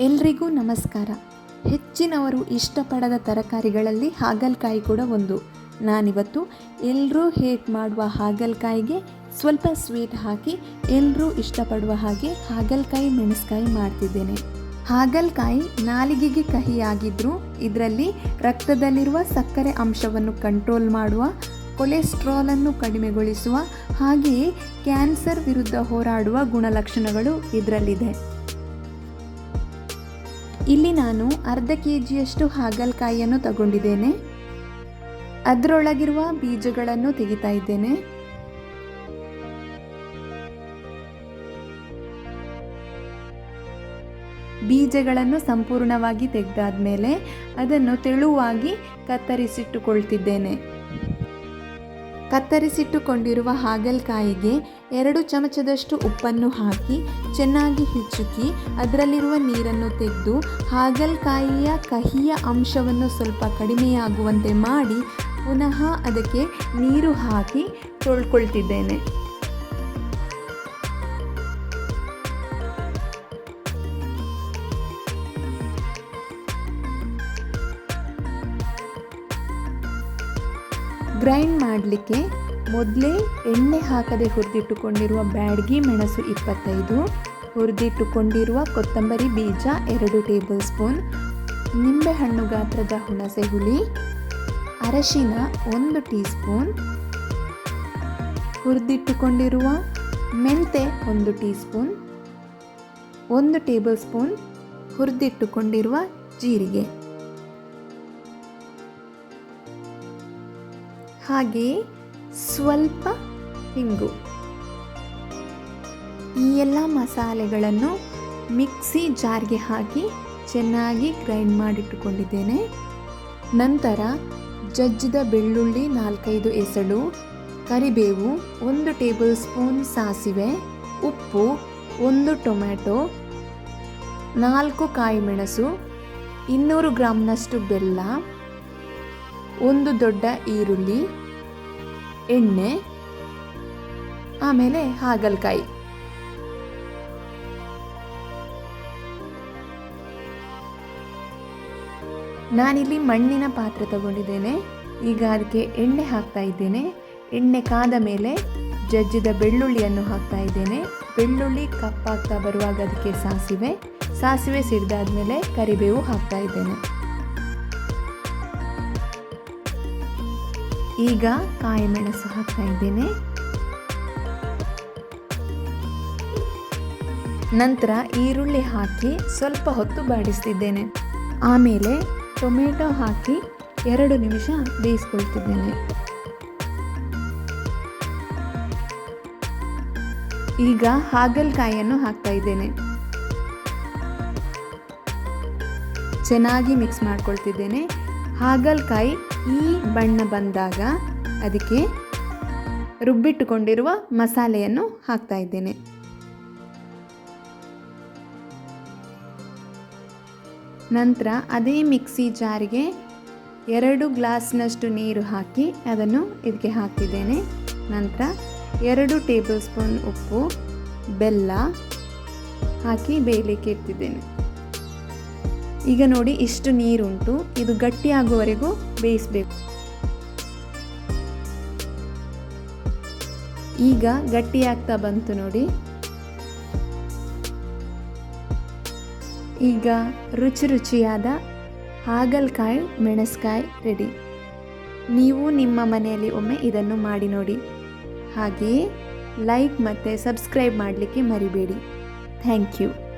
ಎಲ್ರಿಗೂ ನಮಸ್ಕಾರ. ಹೆಚ್ಚಿನವರು ಇಷ್ಟಪಡದ ತರಕಾರಿಗಳಲ್ಲಿ ಹಾಗಲಕಾಯಿ ಕೂಡ ಒಂದು. ನಾನಿವತ್ತು ಎಲ್ಲರೂ ಹೇಟ್ ಮಾಡುವ ಹಾಗಲಕಾಯಿಗೆ ಸ್ವಲ್ಪ ಸ್ವೀಟ್ ಹಾಕಿ ಎಲ್ಲರೂ ಇಷ್ಟಪಡುವ ಹಾಗೆ ಹಾಗಲಕಾಯಿ ಮೆಣಸ್ಕಾಯಿ ಮಾಡ್ತಿದ್ದೇನೆ. ಹಾಗಲಕಾಯಿ ನಾಲಿಗೆಗೆ ಕಹಿಯಾಗಿದ್ದರೂ ಇದರಲ್ಲಿ ರಕ್ತದಲ್ಲಿರುವ ಸಕ್ಕರೆ ಅಂಶವನ್ನು ಕಂಟ್ರೋಲ್ ಮಾಡುವ, ಕೊಲೆಸ್ಟ್ರಾಲನ್ನು ಕಡಿಮೆಗೊಳಿಸುವ ಹಾಗೆಯೇ ಕ್ಯಾನ್ಸರ್ ವಿರುದ್ಧ ಹೋರಾಡುವ ಗುಣಲಕ್ಷಣಗಳು ಇದರಲ್ಲಿದೆ. ಇಲ್ಲಿ ನಾನು ಅರ್ಧ ಕೆ ಜಿಯಷ್ಟು ಹಾಗಲಕಾಯಿಯನ್ನು ತಗೊಂಡಿದ್ದೇನೆ. ಅದರೊಳಗಿರುವ ಬೀಜಗಳನ್ನು ತೆಗಿತಾ ಇದ್ದೇನೆ. ಬೀಜಗಳನ್ನು ಸಂಪೂರ್ಣವಾಗಿ ತೆಗೆದಾದ ಮೇಲೆ ಅದನ್ನು ತೆಳುವಾಗಿ ಕತ್ತರಿಸಿಟ್ಟುಕೊಳ್ತಿದ್ದೇನೆ. ಕತ್ತರಿಸಿಟ್ಟುಕೊಂಡಿರುವ ಹಾಗಲಕಾಯಿಗೆ ಎರಡು ಚಮಚದಷ್ಟು ಉಪ್ಪನ್ನು ಹಾಕಿ, ಚೆನ್ನಾಗಿ ಹಿಚ್ಚುಕಿ ಅದರಲ್ಲಿರುವ ನೀರನ್ನು ತೆಗೆದು ಹಾಗಲಕಾಯಿಯ ಕಹಿಯ ಅಂಶವನ್ನು ಸ್ವಲ್ಪ ಕಡಿಮೆಯಾಗುವಂತೆ ಮಾಡಿ ಪುನಃ ಅದಕ್ಕೆ ನೀರು ಹಾಕಿ ತೊಳ್ಕೊಳ್ತಿದ್ದೇನೆ. ಗ್ರೈಂಡ್ ಮಾಡಲಿಕ್ಕೆ ಮೊದಲೇ ಎಣ್ಣೆ ಹಾಕದೆ ಹುರಿದಿಟ್ಟುಕೊಂಡಿರುವ ಬ್ಯಾಡಗಿ ಮೆಣಸು ಇಪ್ಪತ್ತೈದು, ಹುರಿದಿಟ್ಟುಕೊಂಡಿರುವ ಕೊತ್ತಂಬರಿ ಬೀಜ ಎರಡು ಟೇಬಲ್ ಸ್ಪೂನ್, ನಿಂಬೆಹಣ್ಣು ಗಾತ್ರದ ಹುಣಸೆ ಹುಳಿ, ಅರಶಿನ ಒಂದು ಟೀ ಸ್ಪೂನ್ ಹುರಿದಿಟ್ಟುಕೊಂಡಿರುವ ಮೆಂತೆ ಒಂದು ಟೀ ಸ್ಪೂನ್ ಒಂದು ಟೇಬಲ್ ಸ್ಪೂನ್, ಹುರಿದಿಟ್ಟುಕೊಂಡಿರುವ ಜೀರಿಗೆ. ಹಾಗೆಯೇ ಸ್ವಲ್ಪ ಹಿಂಗು ಈ ಎಲ್ಲ ಮಸಾಲೆಗಳನ್ನು ಮಿಕ್ಸಿ ಜಾರ್ಗೆ ಹಾಕಿ ಚೆನ್ನಾಗಿ ಗ್ರೈಂಡ್ ಮಾಡಿಟ್ಟುಕೊಂಡಿದ್ದೇನೆ. ನಂತರ ಜಜ್ಜಿದ ಬೆಳ್ಳುಳ್ಳಿ ನಾಲ್ಕೈದು ಎಸಳು, ಕರಿಬೇವು ಒಂದು ಟೇಬಲ್ ಸ್ಪೂನ್ ಸಾಸಿವೆ, ಉಪ್ಪು ಒಂದು ಟೊಮ್ಯಾಟೊ, ನಾಲ್ಕು ಕಾಯಿ ಮೆಣಸು ಇನ್ನೂರು ಗ್ರಾಮ್ನಷ್ಟು ಬೆಲ್ಲ ಒಂದು ದೊಡ್ಡ ಈರುಳ್ಳಿ, ಎಣ್ಣೆ, ಆಮೇಲೆ ಹಾಗಲಕಾಯಿ. ನಾನಿಲ್ಲಿ ಮಣ್ಣಿನ ಪಾತ್ರೆ ತಗೊಂಡಿದ್ದೇನೆ. ಈಗ ಅದಕ್ಕೆ ಎಣ್ಣೆ ಹಾಕ್ತಾ ಇದ್ದೇನೆ. ಎಣ್ಣೆ ಕಾದ ಮೇಲೆ ಜಜ್ಜಿದ ಬೆಳ್ಳುಳ್ಳಿಯನ್ನು ಹಾಕ್ತಾ ಇದ್ದೇನೆ. ಬೆಳ್ಳುಳ್ಳಿ ಕಪ್ಪಾಗ್ತಾ ಬರುವಾಗ ಅದಕ್ಕೆ ಸಾಸಿವೆ. ಸಾಸಿವೆ ಸಿಡ್ದಾದ್ಮೇಲೆ ಕರಿಬೇವು ಹಾಕ್ತಾ ಇದ್ದೇನೆ. ಈಗ ಕಾಯಿ ಮೆಣಸು ಹಾಕ್ತಾ ಇದ್ದೇನೆ ನಂತರ ಈರುಳ್ಳಿ ಹಾಕಿ ಸ್ವಲ್ಪ ಹೊತ್ತು ಬಾಡಿಸ್ತಿದ್ದೇನೆ. ಆಮೇಲೆ ಟೊಮೆಟೊ ಹಾಕಿ ಎರಡು ನಿಮಿಷ ಬೇಯಿಸ್ಕೊಳ್ತಿದ್ದೇನೆ. ಈಗ ಹಾಗಲಕಾಯಿಯನ್ನು ಹಾಕ್ತಾ ಇದ್ದೇನೆ ಚೆನ್ನಾಗಿ ಮಿಕ್ಸ್ ಮಾಡ್ಕೊಳ್ತಿದ್ದೇನೆ. ಹಾಗಲಕಾಯಿ ಈ ಬಣ್ಣ ಬಂದಾಗ ಅದಕ್ಕೆ ರುಬ್ಬಿಟ್ಟುಕೊಂಡಿರುವ ಮಸಾಲೆಯನ್ನು ಹಾಕ್ತಾ ಇದ್ದೇನೆ. ನಂತರ ಅದೇ ಮಿಕ್ಸಿ ಜಾರಿಗೆ ಎರಡು ಗ್ಲಾಸ್ನಷ್ಟು ನೀರು ಹಾಕಿ ಅದನ್ನು ಇದಕ್ಕೆ ಹಾಕ್ತಿದ್ದೇನೆ. ನಂತರ ಎರಡು ಟೇಬಲ್ ಸ್ಪೂನ್ ಉಪ್ಪು, ಬೆಲ್ಲ ಹಾಕಿ ಬೇಯಲಿಕ್ಕೆ ಇಡ್ತಿದ್ದೇನೆ. ಈಗ ನೋಡಿ ಇಷ್ಟು ನೀರುಂಟು. ಇದು ಗಟ್ಟಿಯಾಗುವವರೆಗೂ ಬೇಯಿಸಬೇಕು. ಈಗ ಗಟ್ಟಿಯಾಗ್ತಾ ಬಂತು ನೋಡಿ. ಈಗ ರುಚಿ ರುಚಿಯಾದ ಹಾಗಲಕಾಯಿ ಮೆಣಸ್ಕಾಯಿ ರೆಡಿ. ನೀವು ನಿಮ್ಮ ಮನೆಯಲ್ಲಿ ಒಮ್ಮೆ ಇದನ್ನು ಮಾಡಿ ನೋಡಿ. ಹಾಗೆಯೇ ಲೈಕ್ ಮತ್ತು ಸಬ್ಸ್ಕ್ರೈಬ್ ಮಾಡಲಿಕ್ಕೆ ಮರಿಬೇಡಿ. Thank you.